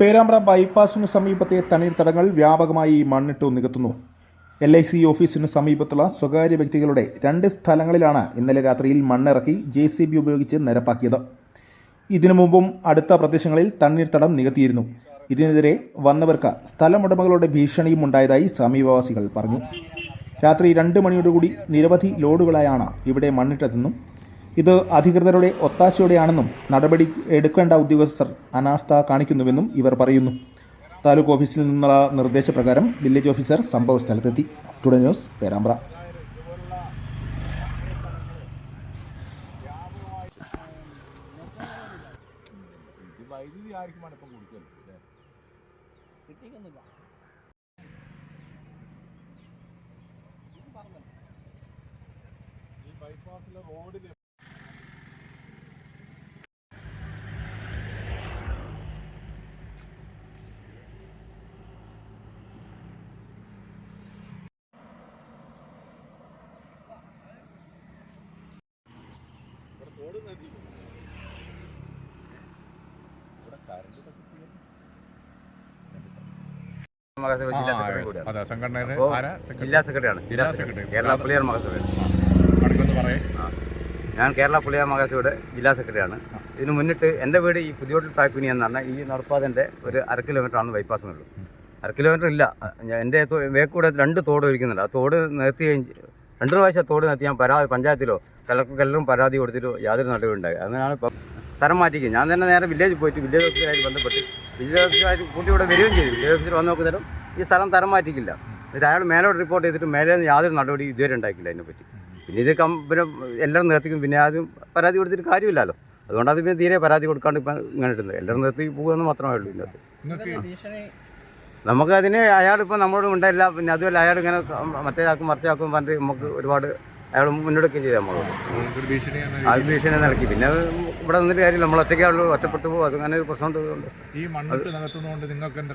പേരാമ്പ്ര ബൈപ്പാസിനു സമീപത്തെ തണ്ണീർത്തടങ്ങൾ വ്യാപകമായി മണ്ണിട്ടു നികത്തുന്നു. എൽ ഐ സി ഓഫീസിന് സമീപത്തുള്ള സ്വകാര്യ വ്യക്തികളുടെ രണ്ട് സ്ഥലങ്ങളിലാണ് ഇന്നലെ രാത്രിയിൽ മണ്ണിറക്കി ജെ സി ബി ഉപയോഗിച്ച് നിരപ്പാക്കിയത്. ഇതിനു മുമ്പും അടുത്ത പ്രദേശങ്ങളിൽ തണ്ണീർത്തടം നികത്തിയിരുന്നു. ഇതിനെതിരെ വന്നവർക്ക് സ്ഥലമുടമകളുടെ ഭീഷണിയും ഉണ്ടായതായി സമീപവാസികൾ പറഞ്ഞു. രാത്രി രണ്ട് മണിയോടുകൂടി നിരവധി ലോഡുകളായാണ് ഇവിടെ മണ്ണിട്ടതെന്നും ഇത് അധികൃതരുടെ ഒത്താശയോടെയാണെന്നും നടപടി എടുക്കേണ്ട ഉദ്യോഗസ്ഥർ അനാസ്ഥ കാണിക്കുന്നുവെന്നും ഇവർ പറയുന്നു. താലൂക്ക് ഓഫീസിൽ നിന്നുള്ള നിർദ്ദേശപ്രകാരം വില്ലേജ് ഓഫീസർ സംഭവ സ്ഥലത്തെത്തി ടുഡേ ന്യൂസ് പേരാമ്പ്ര. ഈ ബൈപ്പാസിലെ റോഡിൽ ജില്ലാ സെക്രട്ടറി അതെ. സംഘടനയുടെ ആരാ? സെക്രട്ടറി? ജില്ലാ സെക്രട്ടറിയാണ്. ജില്ലാ സെക്രട്ടറി. കേരള അടുത്തൊന്ന് പറയേ. ഞാൻ കേരള പുലിയർ മഹാസഭയുടെ ജില്ലാ സെക്രട്ടറിയാണ്. ഇതിന് മുന്നിട്ട് എന്റെ വീട് ഈ പുതിയോട്ടിൽ താക്കുനി എന്ന് പറഞ്ഞാൽ ഈ നടപ്പാതിന്റെ ഒരു അര കിലോമീറ്ററാണ് ബൈപ്പാസ് എന്നുള്ളൂ അര കിലോമീറ്റർ ഇല്ല. ഞാൻ എന്റെ തോ- വേക്കൂടെ രണ്ട് തോട് ഒഴിക്കുന്നുണ്ട് ആ തോട് നിർത്തി കഴിഞ്ഞ് രണ്ട് പ്രാവശ്യം തോട് നിർത്തി. ഞാൻ പരാതി പഞ്ചായത്തിലോ കലർക്കെല്ലാം പരാതി കൊടുത്തിട്ട് യാതൊരു നടപടി ഉണ്ടായി അങ്ങനെയാണ് ഇപ്പം തരം മാറ്റിക്കുക ഞാൻ തന്നെ നേരെ വില്ലേജിൽ പോയിട്ട് വില്ലേജ് ഓഫീസറായിട്ട് ബന്ധപ്പെട്ട് വില്ലേജ് ഓഫീസറായിട്ട് കൂട്ടി ഇവിടെ വരികയും ചെയ്തു. വില്ലേജ് ഓഫീസർ വന്ന് നോക്കുന്നേരം ഈ സ്ഥലം തരം മാറ്റിക്കില്ല എന്നിട്ട് അയാൾ മേലോട്ട് റിപ്പോർട്ട് ചെയ്തിട്ട് മേലെ യാതൊരു നടപടി ഇതുവരെ ഉണ്ടാക്കില്ല അതിനെപ്പറ്റി പിന്നെ ഇത് കമ്പനി എല്ലാം എല്ലാവരും നിർത്തിക്കും. പിന്നെ ആദ്യം പരാതി കൊടുത്തിട്ട് കാര്യമില്ലല്ലോ. അതുകൊണ്ട് അത് പിന്നെ തീരെ പരാതി കൊടുക്കാണ്ട് ഇപ്പം ഇങ്ങനെ ഇടുന്നത് എല്ലാവരും നിർത്തി പോകുമെന്ന് മാത്രമേ ഉള്ളൂ ഇതിനകത്ത്. നമുക്കതിന് നമുക്ക് അതിന് അയാളിപ്പോൾ നമ്മളോട് ഉണ്ടായില്ല. പിന്നെ അതുമല്ല അയാൾ ഇങ്ങനെ മറ്റേതാക്കും മറിച്ചാക്കും പറഞ്ഞിട്ട് നമുക്ക് ഒരുപാട് അയാൾ മുന്നെടുക്കുകയും ചെയ്ത് നമ്മളോട്. അത് ഭീഷണി നടക്കി പിന്നെ അത് ഇവിടെ നിന്നിട്ട് കാര്യമില്ല നമ്മൾ ഒറ്റയ്ക്കാളുള്ളൂ ഒറ്റപ്പെട്ടു പോകും. അങ്ങനെ ഒരു പ്രശ്നം ഈ മണ്ണിട്ട് നികത്തുന്നതുകൊണ്ട് നിങ്ങൾക്ക് എന്താ